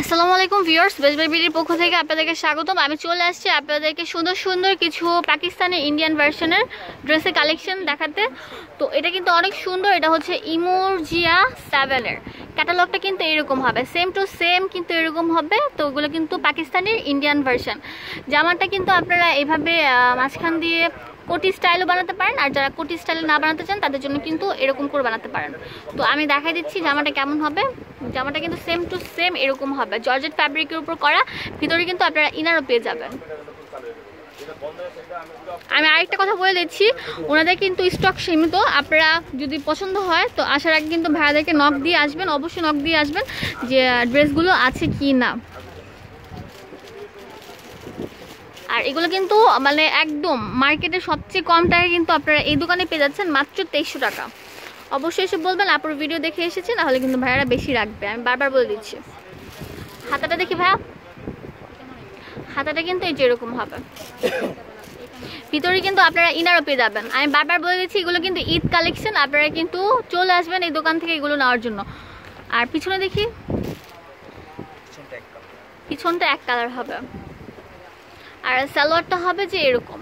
আসসালামু আলাইকুম ভিউয়ার্স বেজবের বিডির পক্ষ থেকে আপনাদেরকে স্বাগতম। আমি চলে আসছি আপনাদেরকে সুন্দর সুন্দর কিছু পাকিস্তানের ইন্ডিয়ান ভার্সনের ড্রেসের কালেকশন দেখাতে। তো এটা কিন্তু অনেক সুন্দর, এটা হচ্ছে ইমোরজিয়া সেভেনের ক্যাটালগটা কিন্তু এরকম হবে। সেম টু সেম কিন্তু এরকম হবে। তো ওগুলো কিন্তু পাকিস্তানের ইন্ডিয়ান ভার্সন জামাটা কিন্তু আপনারা এভাবে মাঝখান দিয়ে কোটি স্টাইলও বানাতে পারেন। আর যারা কোটি স্টাইল না বানাতে চান, তাদের জন্য কিন্তু এরকম করে বানাতে পারেন। তো আমি দেখাই দিচ্ছি জামাটা কেমন হবে। জামাটা কিন্তু সেম টু সেম এরকম হবে। জর্জেট ফ্যাব্রিকের উপর করা। ভিতরে কিন্তু আপনারা ইনারও পেয়ে যাবেন। আমি আরেকটা কথা বলে দিচ্ছি, ওনাদের কিন্তু স্টক সীমিত, আপনারা যদি পছন্দ হয়, তো আসার আগে কিন্তু ভাইয়াদেরকে নক দিয়ে আসবেন, অবশ্যই নক দিয়ে আসবেন যে ড্রেসগুলো আছে কি না। আর এগুলো কিন্তু মানে একদম মার্কেটে সবচেয়ে কম টাকায় কিন্তু আপনারা এই দোকানে পেয়ে যাচ্ছেন মাত্র তেইশশো টাকা। অবশ্যই এসে বলবেন, আপুর ভিডিও দেখে এসেছেন তাহলে কিন্তু ভাইয়ারা বেশি রাখবে, আমি বারবার বলে দিচ্ছি। হাতাটা দেখি ভাইয়া। হাতাটা কিন্তু এই যে এরকম হবে। ভিতরে কিন্তু আপনারা ইনারও পেয়ে যাবেন। আমি বারবার বলে দিচ্ছি এগুলো কিন্তু ঈদ কালেকশন আপনারা কিন্তু চলে আসবেন এই দোকান থেকে এগুলো নেওয়ার জন্য। আর পিছনে দেখি? পিছনটা এক কালার হবে। আর সালোয়ারটা হবে যে এরকম।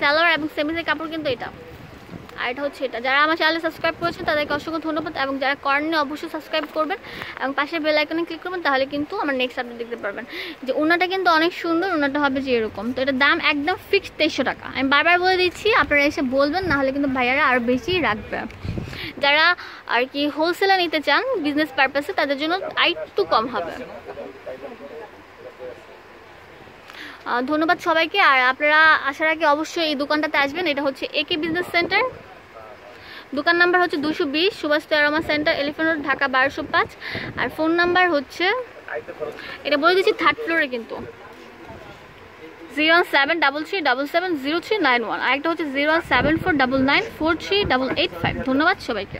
সালোয়ার এবং সেমিসের কাপড় কিন্তু এটা। আর এটা হচ্ছে এটা। যারা আমার চ্যানেলে সাবস্ক্রাইব করেছেন, তাদেরকে অসংখ্য ধন্যবাদ এবং যারা করেননি, অবশ্যই সাবস্ক্রাইব করবেন এবং পাশে বেল আইকনে ক্লিক করবেন, তাহলে কিন্তু আমার নেক্সট আপডেট দেখতে পারবেন। যে ওনাটা কিন্তু অনেক সুন্দর ওনাটা হবে যে এরকম। তো এটার দাম একদম ফিক্সড তেইশশো টাকা। আমি বারবার বলে দিচ্ছি, আপনারা এসে বলবেন নাহলে কিন্তু ভাইয়ারা আরও বেশি রাখবে। যারা আর কি হোলসেলে নিতে চান বিজনেস পারপাসে তাদের জন্য আরেকটু কম হবে। ধন্যবাদ সবাইকে। আর আপনারা আসার আগে অবশ্যই এই দোকানটাতে আসবেন। এটা হচ্ছে একে বিজনেস সেন্টার দোকান নাম্বার হচ্ছে দুশো বিশ সুভাষ তেরমা সেন্টার এলিফেন্ট রোড, ঢাকা বারোশো পাঁচ। আর ফোন নাম্বার হচ্ছে, এটা বলে দিচ্ছি, থার্ড ফ্লোরে কিন্তু। Zero one seven double three double seven zero three nine one. আরেকটা হচ্ছে zero one seven four double nine four three double eight five. ধন্যবাদ সবাইকে।